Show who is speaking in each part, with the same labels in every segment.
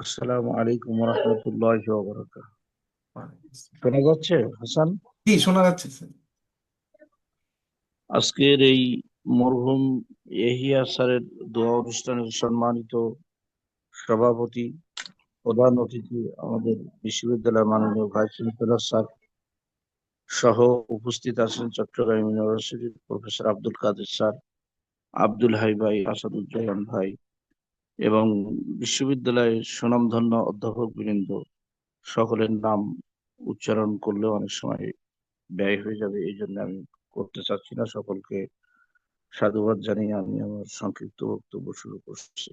Speaker 1: আসসালামু আলাইকুম রহমতুল্লাহ শোনা যাচ্ছে হাসান?
Speaker 2: জি শোনা যাচ্ছে স্যার।
Speaker 1: আজকের এই মরহুম এহিয়া স্যারের দোয়া অনুষ্ঠানের সম্মানিত সভাপতি প্রধান অতিথি আমাদের বিশ্ববিদ্যালয়ের মাননীয় ভাইস চ্যান্সেলর স্যার সহ উপস্থিত আছেন চট্টগ্রাম ইউনিভার্সিটির প্রফেসর আব্দুল কাদের স্যার আব্দুল হাই ভাই আসাদুজ্জামান ভাই এবং বিশ্ববিদ্যালয়ের সুনামধন্য অধ্যাপক বৃন্দ সকলের নাম উচ্চারণ করলে অনেক সময় ব্যয় হয়ে যাবে, এই জন্য আমি করতে চাচ্ছি না। সকলকে সাধুবাদ জানিয়ে আমি আমার সংক্ষিপ্ত বক্তব্য শুরু করছি।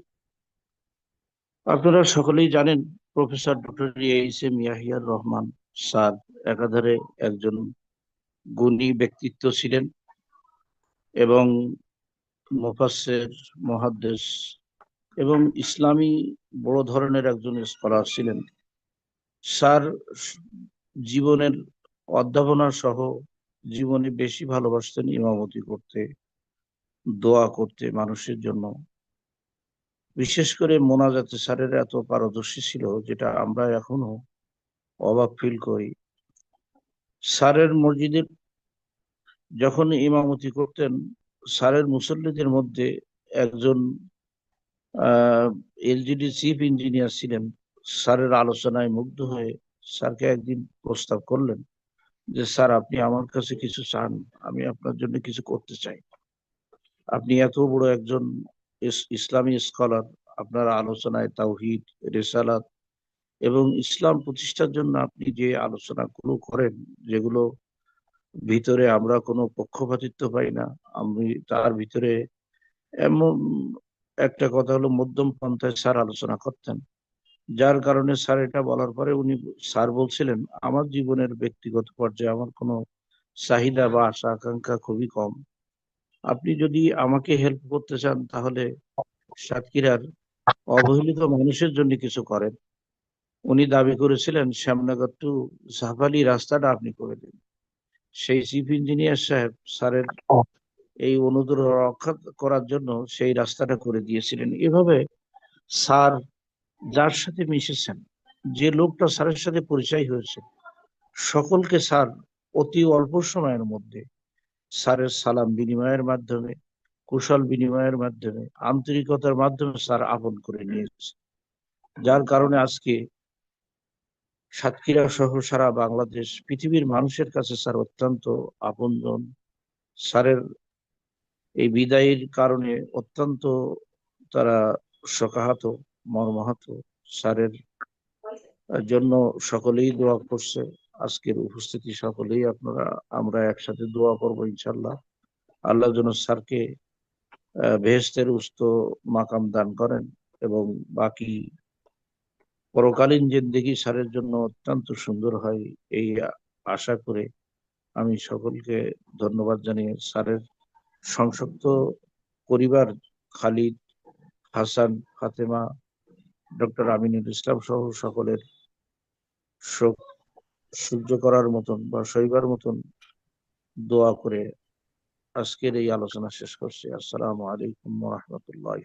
Speaker 1: আপনারা সকলেই জানেন, প্রফেসর ডক্টর এইচ এম ইয়াহিয়ার রহমান স্যার একাধারে একজন গুণী ব্যক্তিত্ব ছিলেন এবং মুফাসসির মহাদ্দেশ এবং ইসলামী বড় ধরনের একজন স্কলার ছিলেন। স্যার জীবনের অধ্যাপনা সহ জীবনে বেশি ভালোবাসতেন ইমামতি করতে, দোয়া করতে মানুষের জন্য। বিশেষ করে মোনাজাতে স্যারের এত পারদর্শী ছিল যেটা আমরা এখনও অবাক ফিল করি। স্যারের মসজিদের যখন ইমামতি করতেন, স্যারের মুসল্লিদের মধ্যে একজন এলজিডি চিফ ইঞ্জিনিয়ার ছিলেন। স্যারের আলোচনায় মুগ্ধ হয়ে স্যারকে একদিন প্রস্তাব করলেন যে, স্যার, আপনি আমার কাছে কিছু চান, আমি আপনার জন্য কিছু করতে চাই। আপনি এত বড় একজন ইসলামী স্কলার, আপনার আলোচনায় তাওহিদ, রেসালাত এবং ইসলাম প্রতিষ্ঠার জন্য আপনি যে আলোচনাগুলো করেন, যেগুলো ভিতরে আমরা কোনো পক্ষপাতিত্ব পাই না, আমি তার ভিতরে এমন একটা কথা হলো মধ্যম পন্থায় স্যার আলোচনা করতেন। যার কারণে স্যার এটা বলার পরে উনি স্যার বলছিলেন, আমার জীবনের ব্যক্তিগত পর্যায়ে আমার কোনো চাহিদা বা আশা আকাঙ্ক্ষা খুবই কম। আপনি যদি আমাকে হেল্প করতে চান, তাহলে সাতক্ষীরার অবহেলিত মানুষের জন্য কিছু করেন। উনি দাবি করেছিলেন, শ্যামনগর টু সাফালি রাস্তাটা আপনি করে দিন। সেই চিফ ইঞ্জিনিয়ার সাহেব স্যারের এই অনুদূর রক্ষা করার জন্য সেই রাস্তাটা করে দিয়েছিলেন। এভাবে স্যার যার সাথে মিশেছেন, যে লোকটা স্যারের সাথে পরিচয় হয়েছে, সকলকে স্যার অতি অল্প সময়ের মধ্যে স্যারের সালাম বিনিময়ের মাধ্যমে, কুশল বিনিময়ের মাধ্যমে, আন্তরিকতার মাধ্যমে স্যার আপন করে নিয়েছে। যার কারণে আজকে সাতক্ষীরা সহ সারা বাংলাদেশ পৃথিবীর মানুষের কাছে স্যার অত্যন্ত আপনজন। স্যারের এই বিদায়ের কারণে অত্যন্ত তারা শোকাহত, মর্মাহত। স্যারের জন্য সকলেই দোয়া করছে। আজকের উপস্থিতি সকলেই আপনারা, আমরা একসাথে দোয়া করব ইনশাল্লাহ আল্লাহ যেন স্যারকে বেহেস্তের উস্ত মাকাম দান করেন এবং বাকি পরকালীন জিন্দেগি স্যারের জন্য অত্যন্ত সুন্দর হয় এই আশা করে আমি সকলকে ধন্যবাদ জানিয়ে স্যারের সংসক্ত পরিবার খালিদ, হাসান, ফাতেমা, ডক্টর আমিনুল ইসলাম সহ সকলের শোক সহ্য করার মতন বা সইবার মতন দোয়া করে আজকের এই আলোচনা শেষ করছি। আসসালামু আলাইকুম রহমতুল্লাহ